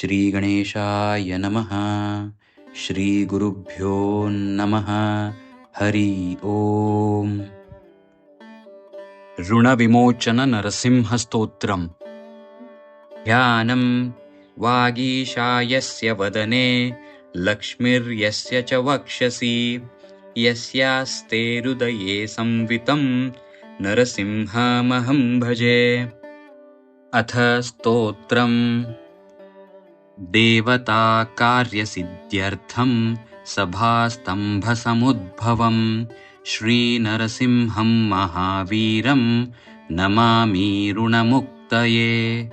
श्रीगणेशाय नमः। श्रीगुरुभ्यो नमः। हरि ओम्। ऋणविमोचननरसिंहस्तोत्रम् ध्यानं वागीशायस्य वदने। लक्ष्मीर्यस्य च वक्षसि। यस्यास्ते हृदये संवितं नरसिंहमहं भजे। अथ स्तोत्रम् देवताकार्यसिद्ध्यर्थं सभास्तम्भसमुद्भवं श्रीनरसिंहं महावीरं नमामि ऋणमुक्तये।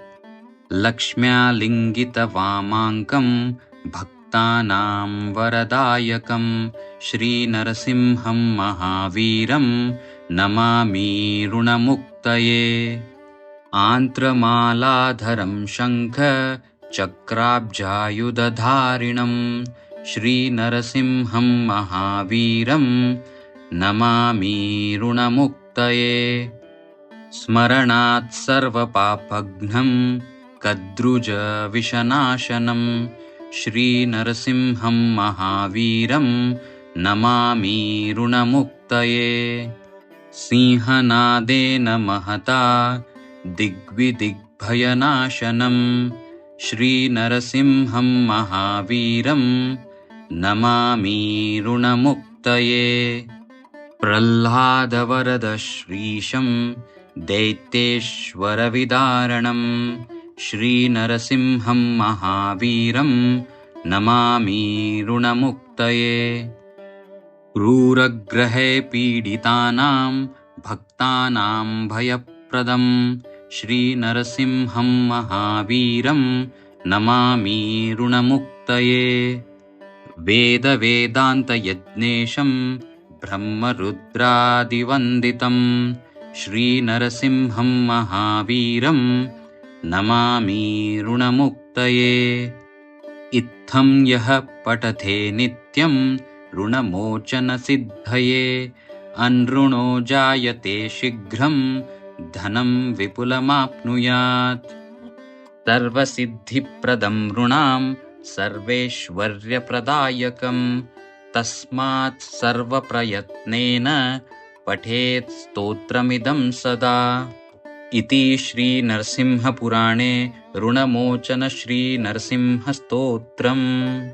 लक्ष्म्यालिङ्गितवामाङ्कं भक्तानां वरदायकं श्रीनरसिंहं महावीरं नमामि ऋणमुक्तये। आन्त्रमालाधरं शङ्ख चक्राब्जायुधधारिणं श्रीनरसिंहं महावीरं नमामि ऋणमुक्तये। स्मरणात् सर्वपापघ्नं कद्रुजविषनाशनं श्रीनरसिंहं महावीरं नमामि ऋणमुक्तये। सिंहनादेन महता दिग्विदिग्भयनाशनं श्रीनरसिंहं महावीरं नमामि ऋणमुक्तये। प्रह्लादवरदश्रीशं दैत्येश्वरविदारणं श्रीनरसिंहं महावीरं नमामि ऋणमुक्तये। क्रूरग्रहे पीडितानां भक्तानां भयप्रदं श्रीनरसिंहं महावीरं नमामि ऋणमुक्तये। वेदवेदान्तयज्ञेशं ब्रह्मरुद्रादिवन्दितं श्रीनरसिंहं महावीरं नमामि ऋणमुक्तये। इत्थं यः पठथे नित्यं ऋणमोचनसिद्धये। अनृणो जायते शीघ्रं धनं विपुलमाप्नुयात्। सर्वसिद्धिप्रदं ऋणां सर्वैश्वर्यप्रदायकं। तस्मात् सर्वप्रयत्नेन पठेत् स्तोत्रमिदं सदा। इति श्रीनरसिंहपुराणे ऋणमोचनश्रीनरसिंहस्तोत्रम्